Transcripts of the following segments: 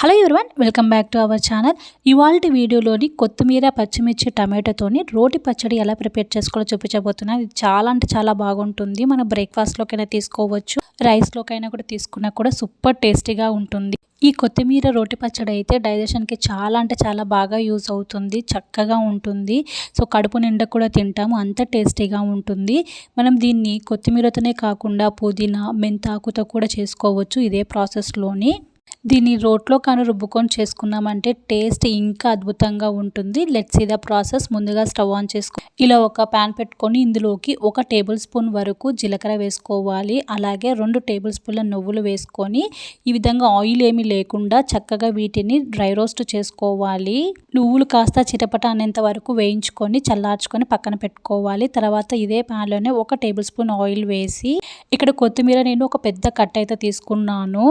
Hello everyone welcome back to our channel ఇవాళ వీడియోలోని కొత్తిమీర పచ్చిమిర్చి టమాటోతోని రోటి పచ్చడి ఎలా ప్రిపేర్ చేసుకోవాలో చూపించబోతున్నాను. ఇది చాలా అంటే చాలా బాగుంటుంది. మన బ్రేక్ఫాస్ట్లోకైనా తీసుకోవచ్చు రైస్లోకైనా కూడా తీసుకున్నా కూడా సూపర్ టేస్టీగా ఉంటుంది. ఈ కొత్తిమీర రోటి పచ్చడి అయితే డైజెషన్కి చాలా అంటే చాలా బాగా యూజ్ అవుతుంది చక్కగా ఉంటుంది. సో కడుపు నిండా కూడా తింటాము అంత టేస్టీగా ఉంటుంది. మనం దీన్ని కొత్తిమీరతోనే కాకుండా పుదీనా మెంతాకుతో కూడా చేసుకోవచ్చు ఇదే ప్రాసెస్లోని. దీన్ని రోట్లో కానీ రుబ్బుకొని చేసుకున్నామంటే టేస్ట్ ఇంకా అద్భుతంగా ఉంటుంది. లెట్స్ ద ప్రాసెస్ ముందుగా స్టవ్ ఆన్ చేసుకో. ఇలా ఒక ప్యాన్ పెట్టుకొని ఇందులోకి ఒక టేబుల్ స్పూన్ వరకు జీలకర్ర వేసుకోవాలి. అలాగే రెండు టేబుల్ స్పూన్ల నువ్వులు వేసుకొని ఈ విధంగా ఆయిల్ ఏమీ లేకుండా చక్కగా వీటిని డ్రై రోస్ట్ చేసుకోవాలి. నువ్వులు కాస్త చిటపట అనేంత వరకు వేయించుకొని చల్లార్చుకొని పక్కన పెట్టుకోవాలి. తర్వాత ఇదే ప్యాన్లోనే ఒక టేబుల్ స్పూన్ ఆయిల్ వేసి ఇక్కడ కొత్తిమీర నేను ఒక పెద్ద కట్ అయితే తీసుకున్నాను.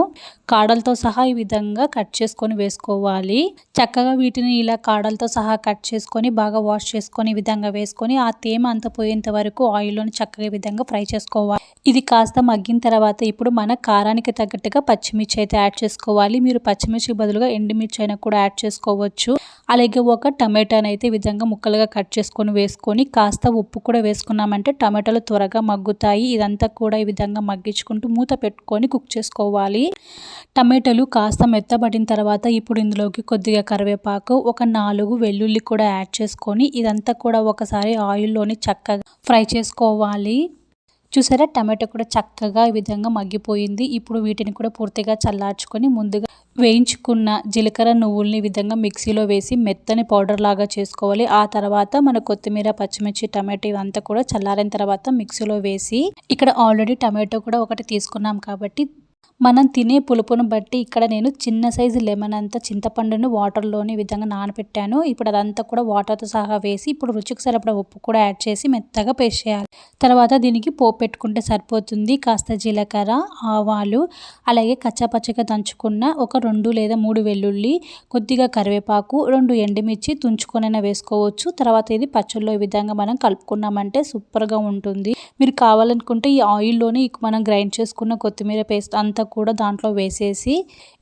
కాడలతో సహా ఈ విధంగా కట్ చేసుకొని వేసుకోవాలి. చక్కగా వీటిని ఇలా కాడలతో సహా కట్ చేసుకొని బాగా వాష్ చేసుకొని ఈ విధంగా వేసుకొని ఆ తేమ అంత పోయేంత వరకు ఆయిల్లోని చక్కగా విధంగా ఫ్రై చేసుకోవాలి. ఇది కాస్త మగ్గిన తర్వాత ఇప్పుడు మన కారానికి తగ్గట్టుగా పచ్చిమిర్చి అయితే యాడ్ చేసుకోవాలి. మీరు పచ్చిమిర్చి బదులుగా ఎండుమిర్చి అయినా కూడా యాడ్ చేసుకోవచ్చు. అలాగే ఒక టమాటాని అయితే విధంగా ముక్కలుగా కట్ చేసుకొని వేసుకొని కాస్త ఉప్పు కూడా వేసుకున్నామంటే టమాటాలు త్వరగా మగ్గుతాయి. ఇదంతా కూడా ఈ విధంగా మగ్గించుకుంటూ మూత పెట్టుకొని కుక్ చేసుకోవాలి. టమాటాలు కాస్త మెత్తబడిన తర్వాత ఇప్పుడు ఇందులోకి కొద్దిగా కరివేపాకు ఒక నాలుగు వెల్లుల్లి కూడా యాడ్ చేసుకొని ఇదంతా కూడా ఒకసారి ఆయిల్లోని చక్కగా ఫ్రై చేసుకోవాలి. చూసారా? టమాటో కూడా చక్కగా ఈ విధంగా మగ్గిపోయింది. ఇప్పుడు వీటిని కూడా పూర్తిగా చల్లార్చుకొని ముందుగా వేయించుకున్న జీలకర్ర నువ్వుల్ని విధంగా మిక్సీలో వేసి మెత్తని పౌడర్ లాగా చేసుకోవాలి. ఆ తర్వాత మన కొత్తిమీర పచ్చిమిర్చి టమాటో ఇవంతా కూడా చల్లారిన తర్వాత మిక్సీలో వేసి ఇక్కడ ఆల్రెడీ టమాటో కూడా ఒకటి తీసుకున్నాం కాబట్టి మనం తినే పులుపును బట్టి ఇక్కడ నేను చిన్న సైజు లెమన్ అంతా చింతపండును వాటర్లోని విధంగా నానబెట్టాను ఇప్పుడు అదంతా కూడా వాటర్తో సహా వేసి ఇప్పుడు రుచికి సరిపడ ఉప్పు కూడా యాడ్ చేసి మెత్తగా పేస్ట్ చేయాలి. తర్వాత దీనికి పోపు పెట్టుకుంటే సరిపోతుంది. కాస్త జీలకర్ర ఆవాలు అలాగే కచ్చాపచ్చగా దంచుకున్న ఒక రెండు లేదా మూడు వెల్లుల్లి కొద్దిగా కరివేపాకు రెండు ఎండుమిర్చి తుంచుకొనైనా వేసుకోవచ్చు. తర్వాత ఇది పచ్చళ్ళు ఈ విధంగా మనం కలుపుకున్నామంటే సూపర్గా ఉంటుంది. మీరు కావాలనుకుంటే ఈ ఆయిల్లోనే మనం గ్రైండ్ చేసుకున్న కొత్తిమీర పేస్ట్ అంతా కూడా దాంట్లో వేసేసి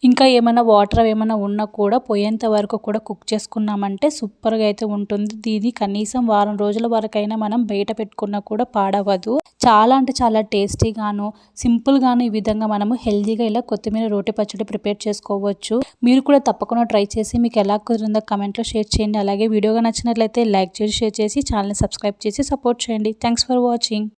ఇంకా ఏమైనా వాటర్ ఏమైనా ఉన్నా కూడా పోయేంత వరకు కూడా కుక్ చేసుకున్నామంటే సూపర్గా అయితే ఉంటుంది. దీని కనీసం వారం రోజుల వరకైనా మనం బయట పెట్టుకున్నా కూడా పాడవదు చాలా అంటే చాలా టేస్టీగాను సింపుల్గాను ఈ విధంగా మనము హెల్తీగా ఇలా కొత్తిమీర రోటి పచ్చడి ప్రిపేర్ చేసుకోవచ్చు. మీరు కూడా తప్పకుండా ట్రై చేసి మీకు ఎలా కుదిరిందో కమెంట్లో షేర్ చేయండి. అలాగే వీడియోగా నచ్చినట్లయితే లైక్ చేసి షేర్ చేసి ఛానల్ని సబ్స్క్రైబ్ చేసి సపోర్ట్ చేయండి. Thanks for watching.